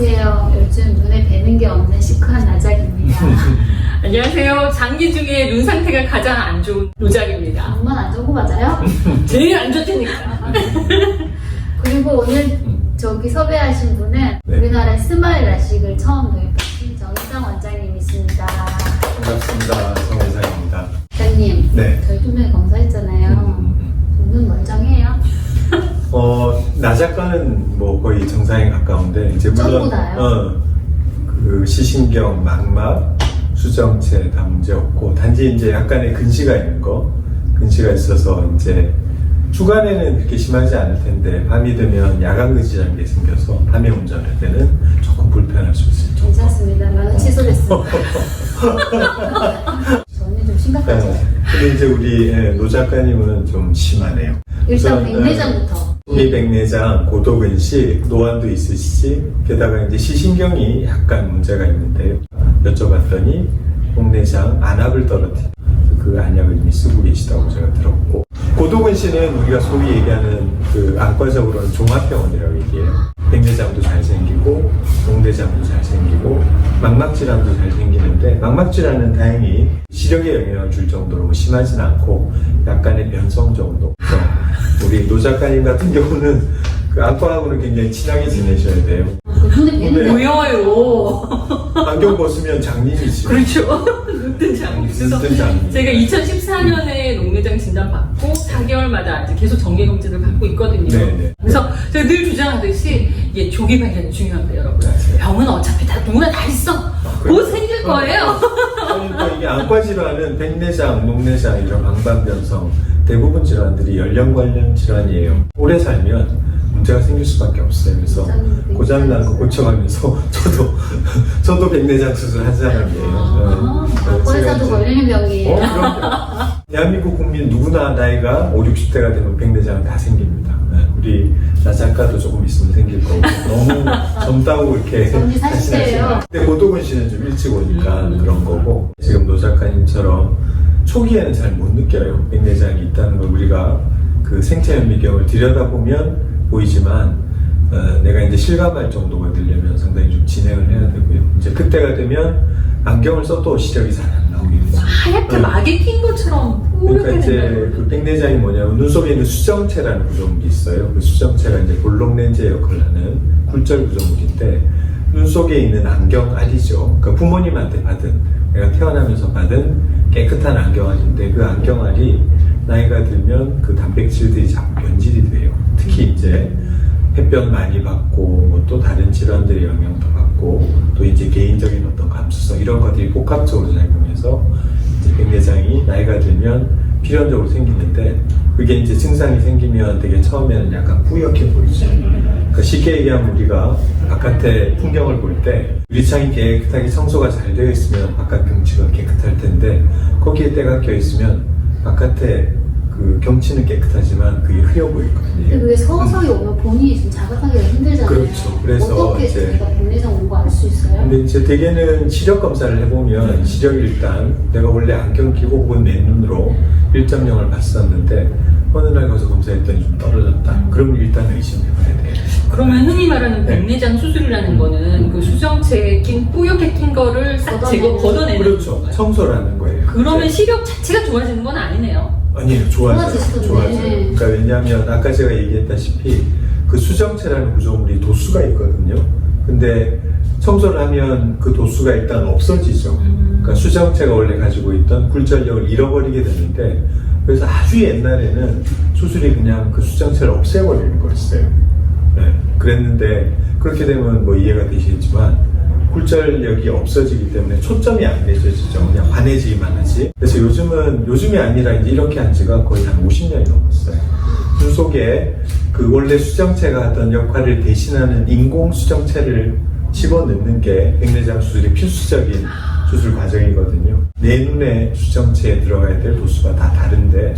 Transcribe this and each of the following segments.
안녕하세요. 요즘 눈에 뵈는 게 없는 시크한 나작입니다. 안녕하세요. 장기 중에 눈 상태가 가장 안 좋은 노작입니다. 정말 안 좋은 거 맞아요? 제일 안 좋다니까. 그리고 오늘 저기 섭외하신 분은 네. 우리나라에 스마일 라식을 처음 도입하신 정희상 원장님이십니다. 반갑습니다. 정회장입니다. 원장님, 네. 저희 두명 검사했잖아요. 눈 멀쩡해요? 어, 나 작가는 뭐 거의 정상에 가까운데, 이제 물론, 전부? 어, 그 시신경, 망막, 수정체 다 문제 없고, 단지 이제 약간의 근시가 있는 거, 근시가 있어서 이제 주간에는 그렇게 심하지 않을 텐데, 밤이 되면 야간 근시라는 게 생겨서 밤에 운전할 때는 조금 불편할 수 있을 정도. 괜찮습니다. 나는 취소됐습니다. 저는 좀 심각하죠. 네. 근데 이제 우리 예, 노 작가님은 좀 심하네요. 일단 우선, 백내장부터. 이 백내장, 고도근시, 노안도 있으시지, 게다가 이제 시신경이 약간 문제가 있는데요. 여쭤봤더니 복내장 안압을 떨어뜨린 그 안약을 이미 쓰고 계시다고 제가 들었고, 고도근시는 우리가 소위 얘기하는 그 안과적으로는 종합병원이라고 얘기해요. 백내장도 잘 생기고, 복내장도 잘 생기고, 망막질환도 잘 생기는데, 망막질환은 다행히 시력에 영향을 줄 정도로 뭐 심하진 않고, 약간의 변성 정도. 우리 노 작가님 같은 경우는 그 안과하고는 굉장히 친하게 지내셔야 돼요. 그 네. 게 보여요. 안경 벗으면 장님이지. 그렇죠. 눈뜬 장기. 그래서 눈뜬 장님. 제가 2014년에 녹내장 진단 받고 4개월마다 이제 계속 정기 검진을 받고 있거든요. 네네. 그래서 제가 늘 주장하듯이 이게 조기 발견이 중요합니다, 여러분. 맞아요. 병은 어차피 다 누구나 다 있어. 그래요? 곧 생길 거예요. 그러니까 이게 안과 질환은 백내장, 녹내장 이런 방방변성 대부분 질환들이 연령 관련 질환이에요. 오래 살면 문제가 생길 수밖에 없어요. 그래서 고장난 고장 나는 거 고쳐가면서 저도 저도 백내장 수술 한 사람이에요. 아, 이제- 걸리는 병이에요. 어, 그럼요. 대한민국 국민 누구나 나이가 5, 60대가 되면 백내장은 다 생깁니다. 네, 우리 나 작가도 조금 있으면 생길 거고 너무 젊다고 이렇게 저는 40대 예요. 하시나요? 근데 고도근 씨는 좀 일찍 오니까 음. 그런 거고 지금 노 작가님처럼 초기에는 잘 못 느껴요. 백내장이 있다는 걸 우리가 그 생체 현미경을 들여다보면 보이지만 어, 내가 이제 실감할 정도가 되려면 상당히 좀 진행을 해야 되고요. 이제 그때가 되면 안경을 써도 시력이 잘 안 나오게 되죠. 하얗게 음. 막에 낀 것처럼 그러니까 이제. 그 백내장이 뭐냐면 눈 속에 있는 수정체라는 구조물이 있어요. 그 수정체가 이제 볼록 렌즈 역할을 하는 굴절 구조물인데 눈 속에 있는 안경 알이죠. 그러니까 부모님한테 받은 내가 태어나면서 받은 깨끗한 안경 알인데 그 안경 알이 나이가 들면 그 단백질들이 자꾸 변질이 돼요. 특히 이제 햇볕 많이 받고 뭐또 다른 질환들의 영향도 받고 또 이제 개인적인 어떤 감수성 이런 것들이 복합적으로 작용해서 이제 백내장이 나이가 들면 필연적으로 생기는데 그게 이제 증상이 생기면 되게 처음에는 약간 뿌옇게 보이죠. 그러니까 쉽게 얘기하면 우리가 바깥의 풍경을 볼 때 유리창이 깨끗하게 청소가 잘 되어 있으면 바깥 경치가 깨끗할 텐데 거기에 때가 껴 있으면 바깥에 그 경치는 깨끗하지만 그게 흐려 보이거든요. 근데 그게 서서히 오면 본인이 좀 자각하기가 힘들잖아요. 그렇죠. 그래서 어떻게 이제- 제가 백내장 온거 알 수 있어요? 근데 이제 대개는 시력 검사를 해보면 시력이 일단 내가 원래 안경 끼고 혹은 맨눈으로 1.0을 봤었는데 어느 날 가서 검사했더니 좀 떨어졌다. 그럼 일단 의심해봐야 돼. 그러면 흔히 말하는 네. 백내장 수술이라는 거는 그 수정체에 낀 뿌옇게 낀 거를 싹 제거 걷어내는 걷어내는 그렇죠. 건가요? 청소라는 거예요. 그러면 네. 시력 자체가 좋아지는 건 아니네요. 아니에요. 좋아져요. 좋아지시던데. 좋아져요. 그러니까 왜냐하면 아까 제가 얘기했다시피 그 수정체라는 구조물이 도수가 있거든요. 근데 청소를 하면 그 도수가 일단 없어지죠. 음. 그러니까 수정체가 원래 가지고 있던 굴절력을 잃어버리게 되는데 그래서 아주 옛날에는 수술이 그냥 그 수정체를 없애버리는 거였어요. 네. 그랬는데 그렇게 되면 뭐 이해가 되시겠지만 굴절력이 없어지기 때문에 초점이 안 내려지죠. 그냥 환해지기만 하지. 그래서 요즘은 요즘이 아니라 이제 이렇게 한 지가 거의 한 50년이 넘었어요. 눈 속에 그 원래 수정체가 하던 역할을 대신하는 인공 수정체를 집어넣는 게 백내장 수술의 필수적인 수술 과정이거든요. 내 눈에 수정체에 들어가야 될 도수가 다 다른데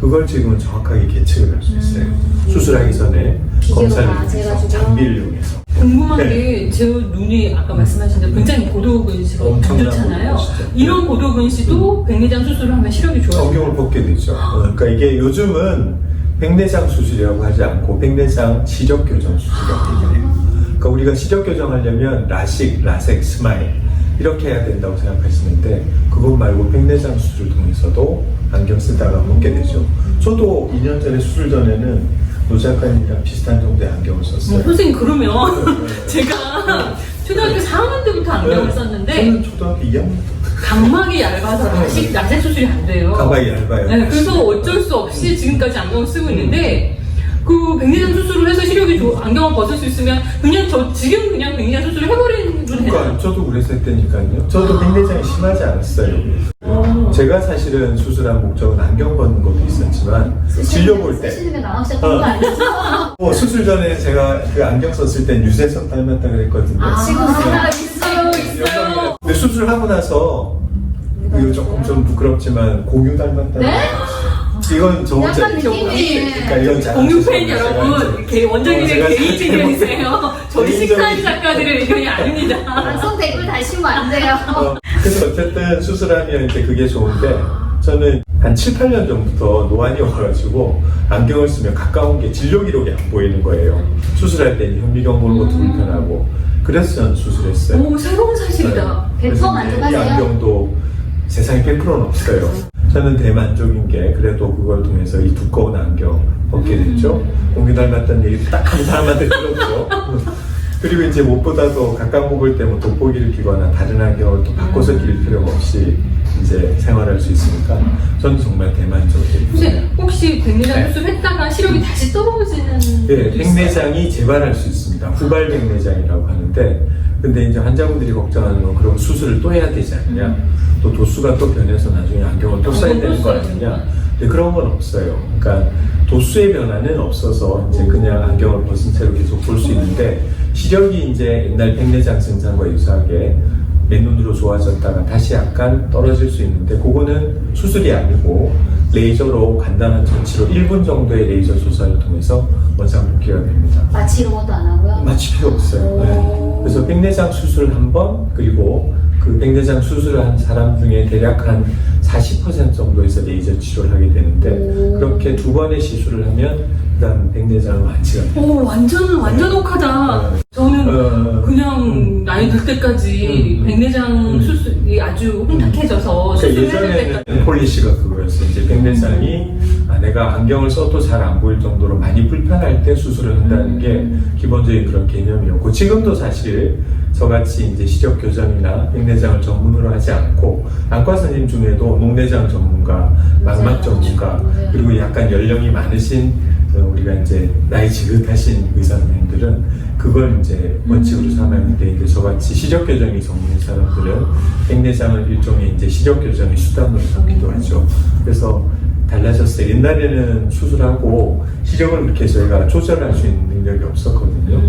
그걸 지금은 정확하게 계측을 할 수 있어요. 수술하기 전에 기계로 검사를 다 재가지고. 장비를 이용해서. 궁금한 네. 게 제 눈이 아까 말씀하신 대로 굉장히 고도근시가 안 엄청난 좋잖아요. 고도근시죠. 이런 고도근시도 백내장 수술을 하면 시력이 좋아져요. 안경을 벗게 되죠. 어, 그러니까 이게 요즘은 백내장 수술이라고 하지 않고 백내장 시력 교정 수술이라고 얘기해요. 그러니까 우리가 시력 교정하려면 라식, 라섹, 스마일 이렇게 해야 된다고 생각하시는데 그것 말고 백내장 수술을 통해서도 안경 쓰다가 벗게 되죠. 저도 2년 전에 수술 전에는 노 작가님이랑 비슷한 정도의 안경을 어, 썼어요. 선생님 그러면 네. 제가 초등학교 4학년 때부터 안경을 네. 썼는데 저는 초등학교 2학년 각막이 얇아서 라식 라섹 수술이 안 돼요. 가방이 얇아요. 네, 그래서 어쩔 수 없이 지금까지 안경을 쓰고 있는데 그 백내장 수술을 해서 시력이 좋 안경을 벗을 수 있으면 그냥 저 지금 그냥 백내장 수술을 해버리는 분 그러니까 저도 그랬을 때니까요. 저도 백내장이 심하지 않았어요. 제가 사실은 수술한 목적은 안경 벗는 것도 있었지만 진료 볼 때. 쓰시는 게 나막 시작한 어. 거 아니죠? 뭐 수술 전에 제가 그 안경 썼을 땐 유재석 닮았다 그랬거든요. 아, 지금 아, 생각 있어요, 있어요. 근데 수술하고 나서 이거 조금 좀 부끄럽지만 공유 닮았다. 네? 이건 저 혼자. 약간 느낌이 그러니까 이건 자- 공유팬 제가 여러분, 이제- 어, 원장님의 제가 개인 의견이세요. 저희 개인적인- 식사한 작가들의 의견이 아닙니다. 방송 댓글 다시면 안 돼요. 어, 그래서 어쨌든 수술하면 이제 그게 좋은데 저는 한 7, 8년 전부터 노안이 와가지고 안경을 쓰면 가까운 게 진료 기록이 안 보이는 거예요. 수술할 때는 현미경 보는 것도 음. 불편하고 그래서 저는 수술했어요. 오, 새로운 사실이다. 백 그래서 퍼 이제 이 만족하세요? 안경도 세상에 100%는 없어요. 저는 대만족인 게 그래도 그걸 통해서 이 두꺼운 안경 벗게 됐죠. 공유 닮았다는 얘기 딱 한 사람한테 들었죠. 그리고 이제 무엇보다도 가까운 거볼때뭐 돋보기를 끼거나 다른 안경을 또 바꿔서 낄 필요가 없이 이제 생활할 수 있으니까 저는 정말 대만족이에요. 혹시 백내장 네. 수술했다가 시력이 다시 떨어지는 네? 백내장이 재발할 수 있습니다. 후발 백내장이라고 하는데, 근데 이제 환자분들이 걱정하는 건 그럼 수술을 또 해야 되지 않느냐, 또 도수가 또 변해서 나중에 안경을 또 아, 써야 또 되는 거 아니냐. 근데 그런 건 없어요. 그러니까 도수의 변화는 없어서 이제 그냥 안경을 벗은 채로 계속 볼 수 있는데, 시력이 이제 옛날 백내장 증상과 유사하게 맨눈으로 좋아졌다가 다시 약간 떨어질 수 있는데 그거는 수술이 아니고 레이저로 간단한 처치로 1분 정도의 레이저 조사를 통해서 원상 복귀가 됩니다. 마취 이런 것도 안 하고요? 마취 필요 없어요. 네. 그래서 백내장 수술 한 번 그리고 그 백내장 수술을 한 사람 중에 대략 한 40% 정도에서 레이저 치료를 하게 되는데 오. 그렇게 두 번의 시술을 하면 그다음 백내장은 완치가 돼요. 오, 완전, 완전 혹하다. 네. 저는 어, 그냥 음. 나이 들 때까지 음. 백내장 음. 수술이 아주 혼탁해져서 그러니까 수술을 때까지. 예전에는 폴리시가 그거였어요. 이제 백내장이 아, 내가 안경을 써도 잘 안 보일 정도로 많이 불편할 때 수술을 한다는 게 기본적인 그런 개념이었고 지금도 사실 저같이 이제 시력 교정이나 백내장을 전문으로 하지 않고 안과 선생님 중에도 녹내장 전문가, 망막. 전문가. 그리고 약간 연령이 많으신 어, 우리가 이제 나이 지긋하신 의사 선생님들은 그걸 이제 원칙으로 삼았는데 이제 저같이 시력 교정이 전문인 사람들은 백내장을 일종의 이제 시력 교정의 수단으로 삼기도 하죠. 그래서 달라졌어요. 옛날에는 수술하고 시력을 이렇게 저희가 조절할 수 있는 능력이 없었거든요.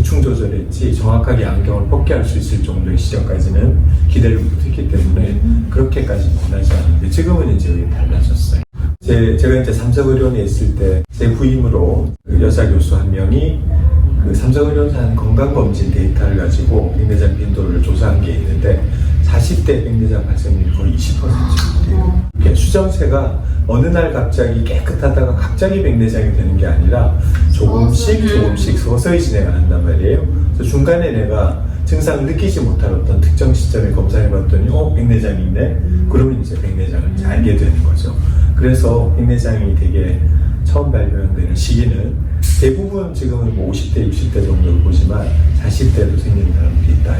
대충 조절했지 정확하게 안경을 벗게 할 수 있을 정도의 시력까지는 기대를 못했기 때문에 그렇게까지 원하지 않는데 지금은 이제 달라졌어요. 제, 제가 이제 삼성의료원에 있을 때 제 부임으로 그 여자 교수 한 명이 그 삼성의료원에서 한 건강검진 데이터를 가지고 백내장 빈도를 조사한 게 있는데 40대 백내장 발생률이 거의 20% 정도 돼요. 이게 수정체가 어느 날 갑자기 깨끗하다가 갑자기 백내장이 되는 게 아니라 조금씩. 조금씩 서서히 진행한단 말이에요. 그래서 중간에 내가 증상을 느끼지 못할 어떤 특정 시점에 검사해 봤더니 어 백내장이 있네. 그러면 이제 백내장을 이제 알게 되는 거죠. 그래서 백내장이 되게 처음 발견되는 시기는 대부분 지금은 뭐 50대, 60대 정도를 보지만 40대도 생기는 사람들이 있다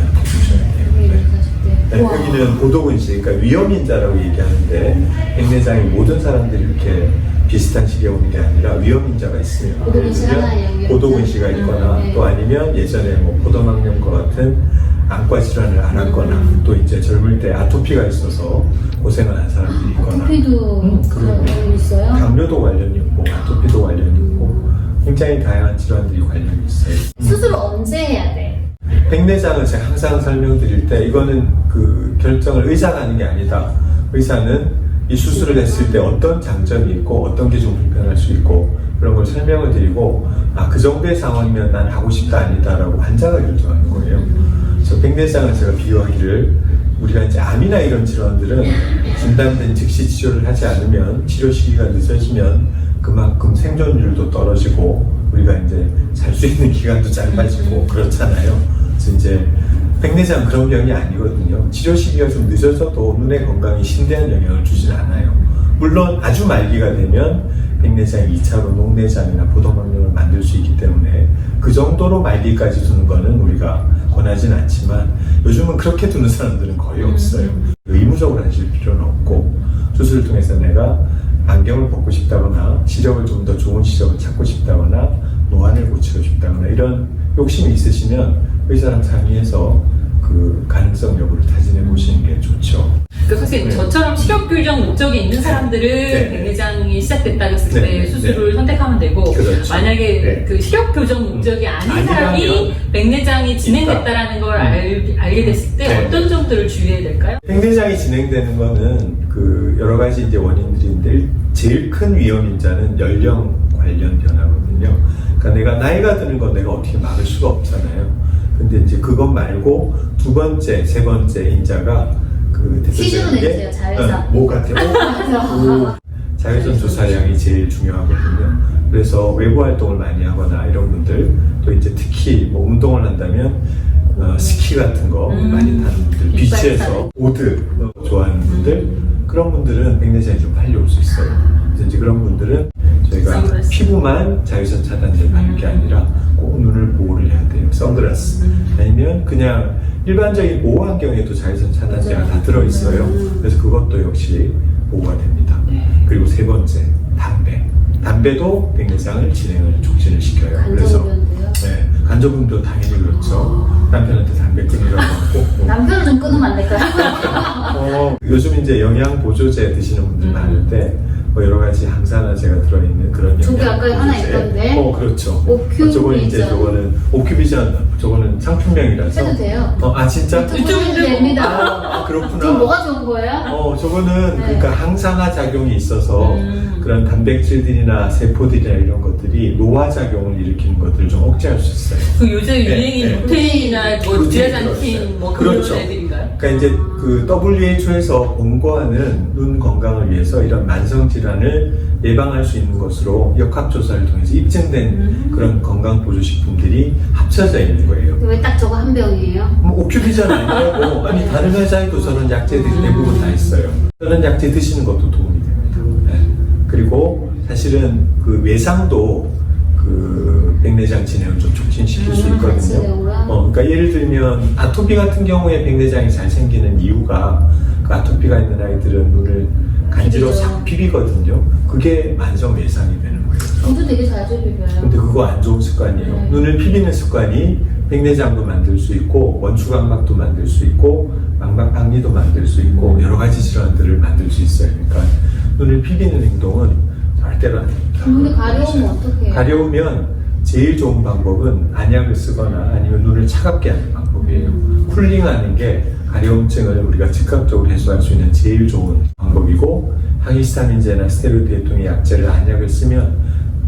여기는 보도근시, 그러니까 위험인자라고 얘기하는데 백내장이 모든 사람들이 이렇게 비슷한 시기에 오는 게 아니라 위험인자가 있으면 보도근시. 보도근시가 있거나 음, 네. 또 아니면 예전에 뭐 포도막염과 같은 안과 질환을 앓았거나 음. 또 이제 젊을 때 아토피가 있어서 고생을 한 사람들이 있거나 아토피도 음. 그런 있어요? 당뇨도 관련이 있고 아토피도 관련이 있고 굉장히 다양한 질환들이 관련이 있어요. 수술 언제 해야 돼? 백내장은 제가 항상 설명드릴 때 이거는 그 결정을 의사가 하는 게 아니다. 의사는 이 수술을 했을 때 어떤 장점이 있고 어떤 게 좀 불편할 수 있고 그런 걸 설명을 드리고 아 그 정도의 상황이면 난 하고 싶다 아니다라고 환자가 결정하는 거예요. 그래서 백내장은 제가 비유하기를 우리가 이제 암이나 이런 질환들은 진단된 즉시 치료를 하지 않으면 치료 시기가 늦어지면 그만큼 생존율도 떨어지고 우리가 이제 잘 수 있는 기간도 짧아지고 그렇잖아요. 그래서 이제 백내장 그런 병이 아니거든요. 치료 시기가 좀 늦어져도 눈의 건강에 심대한 영향을 주진 않아요. 물론 아주 말기가 되면 백내장이 2차로 녹내장이나 보도막염을 만들 수 있기 때문에 그 정도로 말기까지 두는 거는 우리가 권하진 않지만 요즘은 그렇게 두는 사람들은 거의 없어요. 의무적으로 하실 필요는 없고 수술을 통해서 내가 안경을 벗고 싶다거나 시력을 좀 더 좋은 시력을 찾고 싶다거나 노안을 고치고 싶다거나 이런 욕심이 있으시면 의사랑 상의해서 그 가능성 여부를 타진해 보시는 게 좋죠. 그 선생님 네. 저처럼 시력 교정 목적이 있는 사람들은 네. 백내장이 시작됐다 했을 네. 때 네. 수술을 선택하면 되고 그렇죠. 만약에 네. 그 시력 교정 목적이 아닌 아니라면 사람이 백내장이 진행됐다라는 걸 음. 알, 알게 됐을 때 네. 어떤 점들을 주의해야 될까요? 백내장이 진행되는 거는 그 여러 가지 이제 원인들인데 제일 큰 위험 인자는 연령 관련 변화거든요. 그러니까 내가 나이가 드는 건 내가 어떻게 막을 수가 없잖아요. 근데 이제 그것 말고 두 번째, 세 번째 인자가 그 대표적인 자외선. 어, 목 같아요. 오, 오. 자외선 조사량이 제일 중요하거든요. 그래서 외부 활동을 많이 하거나 이런 분들 또 이제 특히 뭐 운동을 한다면 어, 스키 같은 거 음. 많이 타는 분들, 비치에서. 오드 어, 좋아하는 분들 그런 분들은 백내장이 좀 빨리 올 수 있어요. 이제 그런 분들은 저희가. 피부만 자외선 차단제를 바를 게 아니라 꼭 눈을 보호를 해야 돼요. 선글라스 아니면 그냥 일반적인 보호 안경에도 자외선 차단제가 다 들어 있어요. 그래서 그것도 역시 보호가 됩니다. 그리고 세 번째 담배. 담배도 백내장을 진행을 촉진을 시켜요. 그래서. 네, 간접음도 당연히 그렇죠. 남편한테 담배 끊으라고 하고 남편을 좀 끊으면 안 될까요? 어, 요즘 이제 영양 보조제 드시는 분들 음. 많은데 뭐 여러 가지 항산화 제가 들어있는 그런 저기 영양 아까 하나. 있던데. 어 그렇죠. 오큐비전. 어, 저거는 이제 저거는 오큐비전 저거는 상품명이라서. 해도 돼요. 어, 아 진짜? 유튜브 됩니다. 아, 그렇구나. 그럼 뭐가 좋은 거예요? 어 저거는 네. 그러니까 항산화 작용이 있어서 음. 그런 단백질들이나 세포들이나 이런 것들이 노화 작용을 일으키는 것들을 좀 억제할 수 있어요. 그 요새 네, 유행인 네. 루테인이나 뭐 루테인 지라산틴 들어있어요. 뭐 그런 그렇죠. 애들인가요? 그러니까 이제 그 WHO에서 공고하는 눈 건강을 위해서 이런 만성 질환을 예방할 수 있는 것으로 역학조사를 통해서 입증된 음. 그런 건강 보조식품들이 합쳐져 있는 거예요. 왜 딱 저거 한 병이에요? 뭐 오큐비전 아니라고 아니 다른 회사에도 저런 약제들이 음. 대부분 다 있어요. 저런 약제 드시는 것도 도움이 됩니다. 네. 그리고 사실은 그 외상도 그 백내장 진행을 좀 촉진시킬 수 음, 있거든요. 같이요? 어, 그러니까 예를 들면 아토피 같은 경우에 백내장이 잘 생기는 이유가 그 아토피가 있는 아이들은 눈을 간지러 비비죠. 싹 비비거든요. 그게 만성 외상이 되는 거예요. 저도 되게 자주 비벼요. 근데 그거 안 좋은 습관이에요. 네. 눈을 피비는 습관이 백내장도 만들 수 있고 원추각막도 만들 수 있고 망막 박리도 만들 수 있고 여러 가지 질환들을 만들 수 있어요. 그러니까 눈을 피비는 행동은 절대로 안 됩니다. 근데 가려우면 어떡해요? 가려우면 제일 좋은 방법은 안약을 쓰거나 아니면 눈을 차갑게 하는 방법이에요. 쿨링하는 게 가려움증을 우리가 즉각적으로 해소할 수 있는 제일 좋은 방법이고 항히스타민제나 스테로이드 계통의 약제를 안약을 쓰면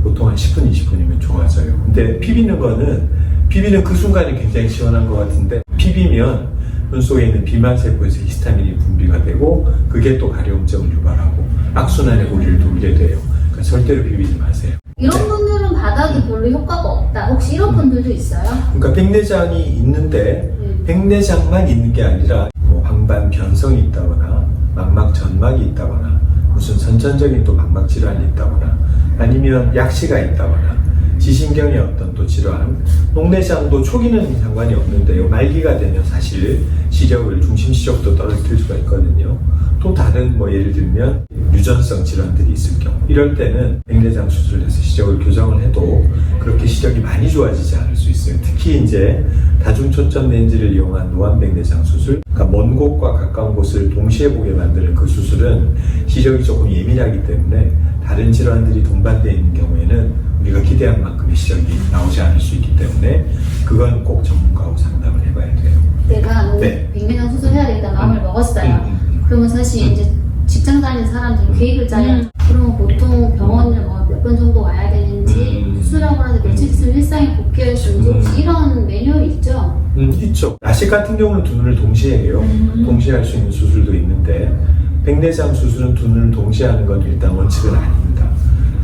보통 한 10분, 20분이면 좋아져요. 근데 피비는 거는 피비는 그 순간이 굉장히 시원한 것 같은데 피비면 눈 속에 있는 비만 세포에서 히스타민이 분비가 되고 그게 또 가려움증을 유발하고 악순환의 고리를 돌게 돼요. 그러니까 절대로 비비지 마세요. 이런 네. 분들은 바닥이 별로 효과가 없다. 혹시 이런 분들도 있어요? 그러니까 백내장이 있는데 음. 백내장만 있는 게 아니라 뭐 황반 변성이 있다거나 망막 전막이 있다거나 무슨 선천적인 또 망막 질환이 있다거나 아니면 약시가 있다거나 지신경의 어떤 또 질환 녹내장도 초기는 상관이 없는데요. 말기가 되면 사실 시력을 중심 시력도 떨어뜨릴 수가 있거든요. 또 다른 뭐 예를 들면 유전성 질환들이 있을 경우 이럴 때는 백내장 수술을 해서 시력을 교정을 해도 그렇게 시력이 많이 좋아지지 않을 수 있어요. 특히 이제 다중초점 렌즈를 이용한 노안백 내장 수술 그러니까 먼 곳과 가까운 곳을 동시에 보게 만드는 그 수술은 시력이 조금 예민하기 때문에 다른 질환들이 동반되어 있는 경우에는 우리가 기대한 만큼의 시력이 나오지 않을 수 있기 때문에 그건 꼭 전문가하고 상담을 해봐야 돼요 내가 뭐 네. 백내장 수술해야 되겠다 마음을 음. 먹었어요. 음, 음, 그러면 사실 음. 이제 직장 다니는 사람들이 계획을 짜야 음. 그러면 보통 병원을 뭐 몇 번 정도 와야 되는지 음. 수술하고 나서 며칠 있으면 일상에 복귀할 수 있는지 혹시 음. 이런 매뉴얼이 있죠? 음, 있죠. 라식 같은 경우는 두 눈을 동시에 해요. 음. 동시에 할 수 있는 수술도 있는데 백내장 수술은 두 눈을 동시에 하는 건 일단 원칙은 아닙니다.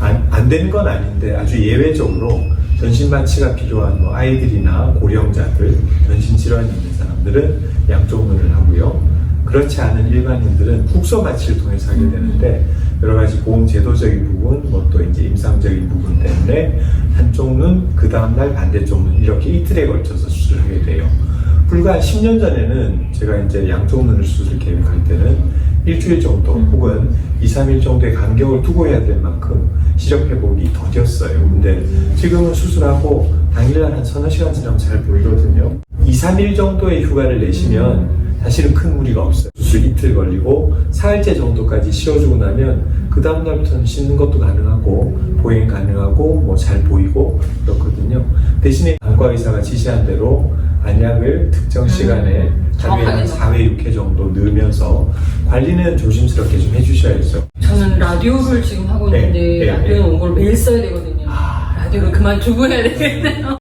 안, 안 되는 건 아닌데 아주 예외적으로 전신 마취가 필요한 뭐 아이들이나 고령자들, 전신 질환이 있는 사람들은 양쪽 눈을 하고요. 그렇지 않은 일반인들은 국소 마취를 통해서 하게 되는데 여러 가지 보험 제도적인 부분, 뭐 또 이제 임상적인 부분 때문에 한쪽 눈, 그 다음날 반대쪽 눈 이렇게 이틀에 걸쳐서 수술을 하게 돼요. 불과 한 10년 전에는 제가 이제 양쪽 눈을 수술 계획할 때는 일주일 정도 혹은 2, 3일 정도의 간격을 두고 해야 될 만큼 시력 회복이 더뎠어요. 근데 지금은 수술하고 당일날 한 서너 시간 지나면 잘 보이거든요. 2, 3일 정도의 휴가를 내시면 사실은 큰 무리가 없어요. 수술 이틀 걸리고 사흘째 정도까지 쉬어주고 나면 그 다음날부터는 씻는 것도 가능하고 보행 가능하고 뭐 잘 보이고 그렇거든요. 대신에 안과 의사가 지시한 대로 안약을 특정 시간에 하루에 한 정확하게 4회, 6회 정도 넣으면서 관리는 조심스럽게 좀 해주셔야죠. 저는 라디오를 지금 하고 네, 있는데 네, 라디오는 온걸 매일 써야 되거든요. 아. 라디오를 그만 두고 해야 되겠네요.